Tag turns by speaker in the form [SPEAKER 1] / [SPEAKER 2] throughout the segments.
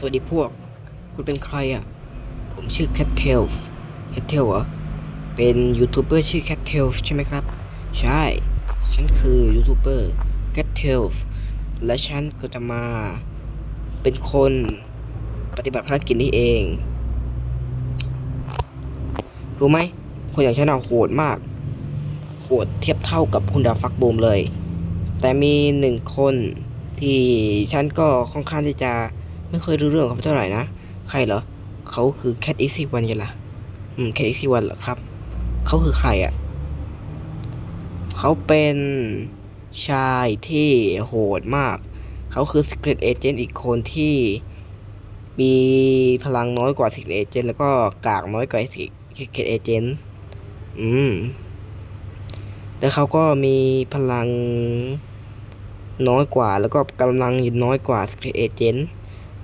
[SPEAKER 1] สวัสดีพวก คุณเป็นใครอะ ผมชื่อ Cat t a i l Cat t a i l เหรอ เป็นยูทูบเบอร์ชื่อ Cat t a i l ใช่ไหมครับ ใช่ ฉันคือยูทูบเบอร์ Cat t a i l และฉันก็จะมาเป็นคนปฏิบัติภารกิจนี้เอง รู้ไหม คนอย่างฉันน่ะโหดมาก โหดเทียบเท่ากับคุณดาฟักบูมเลย แต่มีหนึ่งคนที่ฉันก็ค่อนข้างที่จะ ไม่เคยรู้เรื่องของเขาเท่าไหร่นะ ใครเหรอ เขาคือแคทอีซี่วันยังล่ะ อืมแคทอีซี่วันเหรอครับ เขาคือใครอะ่ะ เขาเป็นชายที่โหดมาก เขาคือ Secret Agent อีกคนที่มีพลังน้อยกว่า Secret Agent แล้วก็กากน้อยกว่า Secret Agent อืมแต่เขาก็มีพลังน้อยกว่า แล้วก็กำลังน้อยกว่า Secret Agent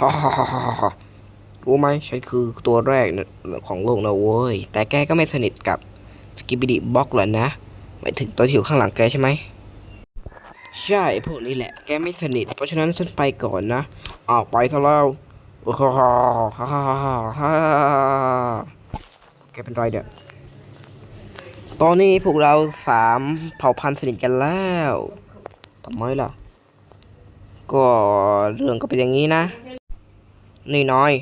[SPEAKER 1] ฮ่าฮ่าฮ่าฮ่าฮ่ารู้ไหมฉันคือตัวแรกของโลกนะเว้ย แต่แกก็ไม่สนิทกับสกิบิดิบล็อกหรอนะหมายถึงตัวที่อยู่ข้างหลังแกใช่ไหม ใช่พวกนี้แหละ แกไม่สนิท เพราะฉะนั้นฉันไปก่อนนะออกไปซะแล้วฮ่าฮ่าฮ่าฮ่าฮ่าฮ่าแกเป็นไรเด้อตอนนี้พวกเราสามเผ่าพันธุ์สนิทกันแล้วทำไมล่ะ ก็เรื่องก็เป็นอย่างนี้นะนี่น้อย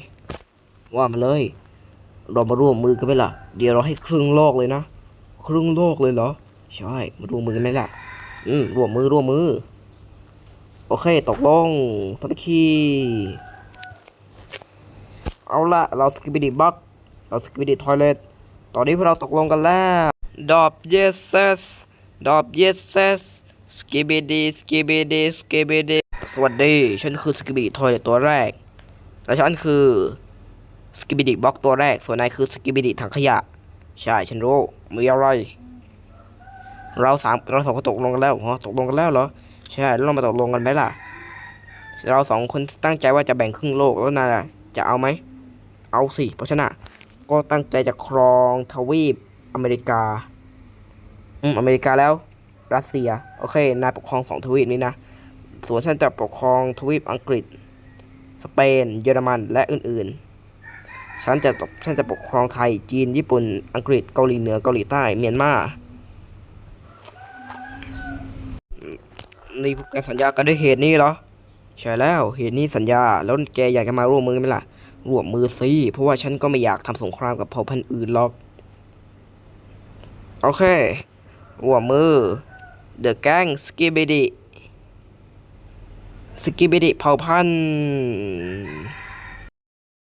[SPEAKER 1] ว่ามาเลย เรามาร่วมมือกันไหมล่ะ เดี๋ยวเราให้ครึ่งโลกเลยนะครึ่งโลกเลยเหรอ ใช่ มาร่วมมือกันไหมล่ะ อืมร่วมมือร่วมมือ โอเคตกลงสวัสดีเอาละเราสกิบิดิบักเราสกิบิดิทอยเลตตอนนี้พวกเราตกลงกันแล้วดอบเยสเซสดอบเยสเซสสกิบิดิสกิบิดิสกิบิดิ สวัสดี ฉันคือสกิบิดิทอยเลตัวแรก และฉันคือสกิบิดิบ็อกตัวแรก ส่วนนายคือสกิบิดิถังขยะ ใช่ ฉันรู้ มีอะไร เราสามเราสองคนตกลงกันแล้วเหรอตกลงกันแล้วเหรอ ใช่ แล้วเรามาตกลงกันไหมล่ะ เราสองคนตั้งใจว่าจะแบ่งครึ่งโลกแล้วนะจะเอาไหม เอาสิ เพราะฉะนั้นก็ตั้งใจจะครองทวีปอเมริกา อืม อเมริกาแล้ว รัสเซีย โอเค นายปกครองสองทวีปนี้นะ ส่วนฉันจะปกครองทวีปอังกฤษ สเปน เยอรมัน และอื่นๆฉันจะฉันจะปกครองไทย จีน ญี่ปุ่น อังกฤษ เกาหลีเหนือ เกาหลีใต้ เมียนมานี่พวกแกสัญญากันด้วยเหตุนี้เหรอ ใช่แล้ว เหตุนี้สัญญา แล้วแกอยากจะมาร่วมมือไหมล่ะ ร่วมมือสิเพราะว่าฉันก็ไม่อยากทำสงครามกับเผ่าพันธุ์อื่นหรอก โอเค ร่วมมือ The Gang Skibidi สกิบิดิเผาพันธุ์